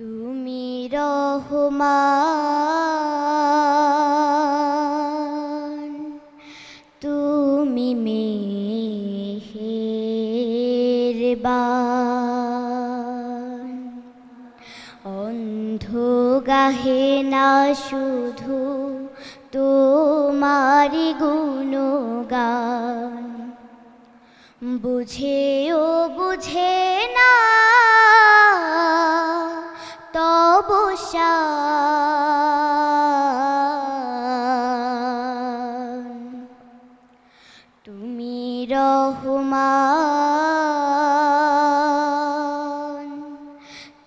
তুমি রহমান তুমি মেহেরবান। অন্ধ গাহে না শুধু তোমারি গুণগান বুঝেও বুঝে রহমান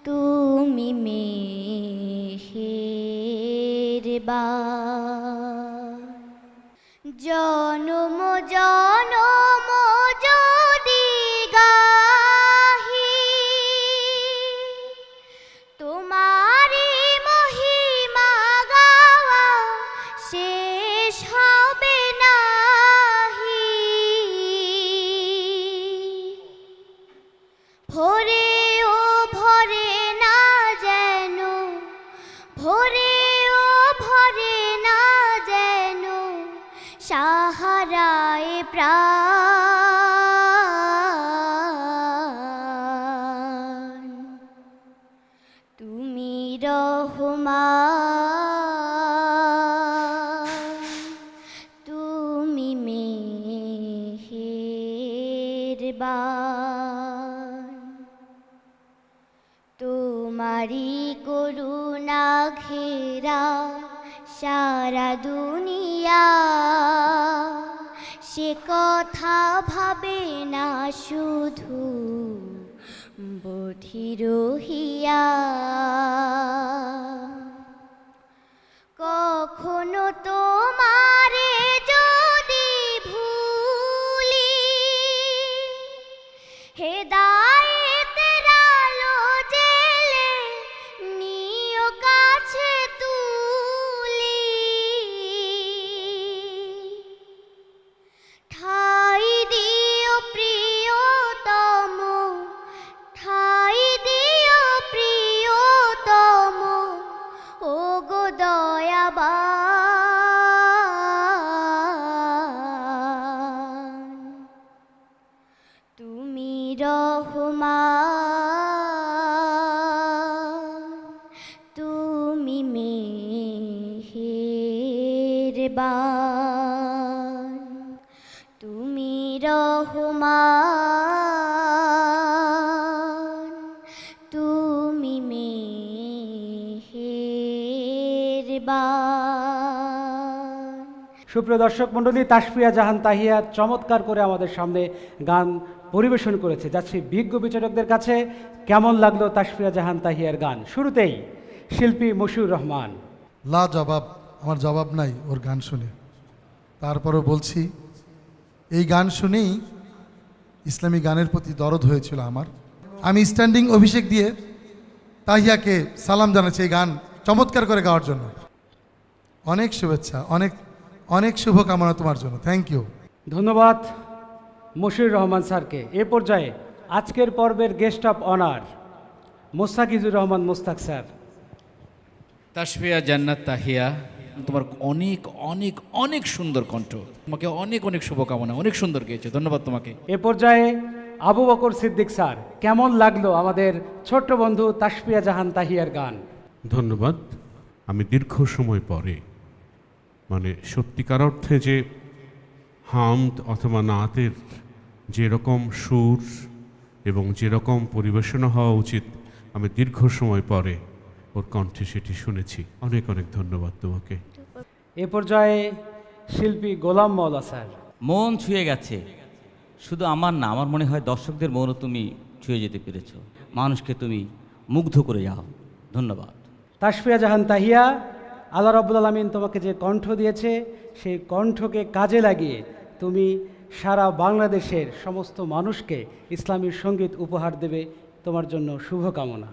তুমি মেহেরবান। ভোরে ও ভরে না যেন, ভোরে ও ভরে না যেন সাহারায় প্রাণ। তুমি রহমান, তুমি মেহেরবান। তোমারি করুণা ঘেরা সারা দুনিয়া। সে কথা ভাবে না শুধু বধির তুমি রহমান, তুমি মেহেরবান, তুমি রহমান, তুমি মেহেরবান। সুপ্রিয় দর্শক মণ্ডলী, তাসফিয়া জাহান তাহিয়া চমৎকার করে আমাদের সামনে গান পরিবেশন করেছে। যাচ্ছি বিজ্ঞ বিচারকদের কাছে। কেমন লাগল তাসফিয়া জাহান তাহিয়ার গান? শুরুতেই শিল্পী মশিউর রহমান। লা জবাব আমার জবাব নাই ওর গান শুনে। তারপরও বলছি এই গান শুনেই ইসলামী গানের প্রতি দরদ হয়েছিল আমার। আমি স্ট্যান্ডিং অভিষেক দিয়ে তাহিয়াকে সালাম জানাচ্ছি এই গান চমৎকার করে গাওয়ার জন্য। অনেক শুভেচ্ছা অনেক অনেক শুভকামনা তোমার জন্য। থ্যাংক ইউ ধন্যবাদ। মশিউর রহমান স্যারকে। এ পর্যায়ে আজকের পর্বের guest of honour Mostakijur Rahman Mostak sir. Tasfia Jannat Tahia তোমার অনেক অনেক অনেক সুন্দর কণ্ঠ। তোমাকে অনেক অনেক শুভকামনা অনেক সুন্দর গেয়েছে। ধন্যবাদ তোমাকে। এ পর্যায়ে আবু বকর সিদ্দিক স্যার কেমন লাগল আমাদের ছোট্ট বন্ধু তাসফিয়া জাহান তাহিয়ার গান? ধন্যবাদ। আমি দীর্ঘ সময় পরে মানে সত্যিকার অর্থে যে হামদ অথবা নাতের যেরকম সুর এবং যেরকম পরিবেশনা হওয়া উচিত আমি দীর্ঘ সময় পরে ওর কণ্ঠে সেটি শুনেছি। অনেক অনেক ধন্যবাদ তোমাকে। এ পর্যায়ে শিল্পী গোলাম মৌলা স্যার। মন ছুঁয়ে গেছে। শুধু আমার না আমার মনে হয় দর্শকদের মনও তুমি ছুঁয়ে যেতে পেরেছ। মানুষকে তুমি মুগ্ধ করে যাও। ধন্যবাদ। তাসফিয়া জাহান তাহিয়া আল্লাহ রব্বুল আলমিন তোমাকে যে কণ্ঠ দিয়েছে সেই কণ্ঠকে কাজে লাগিয়ে তুমি সারা বাংলাদেশের সমস্ত মানুষকে ইসলামী সংগীত উপহার দেবে। তোমার জন্য শুভকামনা।